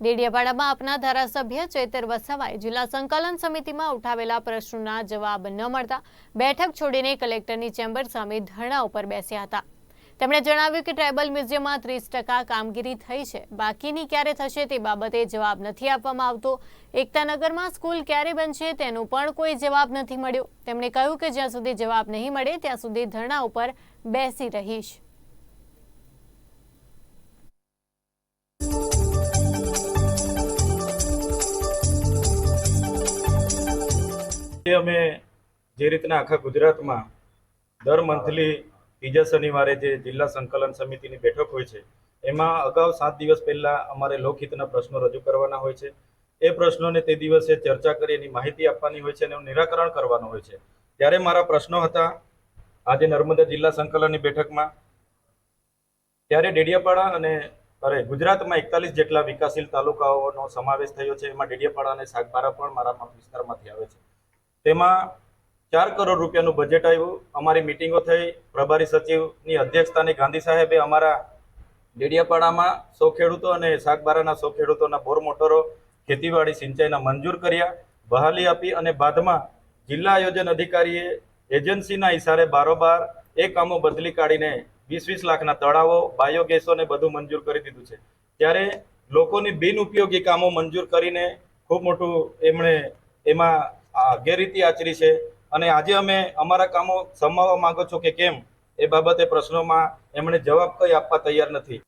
ડેડિયાપાડામાં આપના ધારાસભ્ય ચેતર વસાવાએ જિલ્લા સંકલન સમિતિમાં ઉઠાવેલા પ્રશ્નોના જવાબ ન મળતા બેઠક છોડીને કલેક્ટરની ચેમ્બર સામે ધરણા ઉપર બેસ્યા હતા. તેમણે જણાવ્યું કે ટ્રાયબલ મ્યુઝિયમમાં ત્રીસ ટકા કામગીરી થઈ છે. બાકીની ક્યારે થશે તે બાબતે જવાબ નથી આપવામાં આવતો. એકતાનગરમાં સ્કૂલ ક્યારે બનશે તેનો પણ કોઈ જવાબ નથી મળ્યો. તેમણે કહ્યું કે જ્યાં સુધી જવાબ નહીં મળે ત્યાં સુધી ધરણા ઉપર બેસી રહીશ. એ અમે જે રીતના આખા ગુજરાતમાં દર મંથલી ત્રીજા શનિવારે જે જિલ્લા સંકલન સમિતિની બેઠક હોય છે, એમાં અગાઉ સાત દિવસ પહેલાં અમારે લોકહિતના પ્રશ્નો રજૂ કરવાના હોય છે. એ પ્રશ્નોને તે દિવસે ચર્ચા કરી એની માહિતી આપવાની હોય છે અને નિરાકરણ કરવાનું હોય છે. ત્યારે મારા પ્રશ્નો હતા આજે નર્મદા જિલ્લા સંકલનની બેઠકમાં. ત્યારે ડેડિયાપાડા અને અરે ગુજરાતમાં એકતાલીસ જેટલા વિકાસશીલ તાલુકાઓનો સમાવેશ થયો છે. એમાં ડેડિયાપાડા અને સાગબારા પણ મારા વિસ્તારમાંથી આવે છે. તેમાં ચાર કરોડ રૂપિયાનું બજેટ આવ્યું. અમારી મિટિંગો થઈ. પ્રભારી સચિવની અધ્યક્ષતાની ગાંધી સાહેબે અમારા ડેડિયાપાડામાં સો ખેડૂતો અને શાકબારાના સો ખેડૂતોના બોર મોટરો, ખેતીવાડી સિંચાઈના મંજૂર કર્યા. બહાલી આપી અને બાદમાં જિલ્લા આયોજન અધિકારીએ એજન્સીના ઇશારે બારોબાર એ કામો બદલી કાઢીને વીસ વીસ લાખના તળાવો બાયોગેસોને બધું મંજૂર કરી દીધું છે. ત્યારે લોકોની બિનઉપયોગી કામો મંજૂર કરીને ખૂબ મોટું એમણે એમાં ગેરરીતિ આચરી છે. અને આજે અમે અમારા કામો સમાવવા માંગો છો કે કેમ એ બાબતે પ્રશ્નોમાં એમણે જવાબ કંઈ આપવા તૈયાર નથી.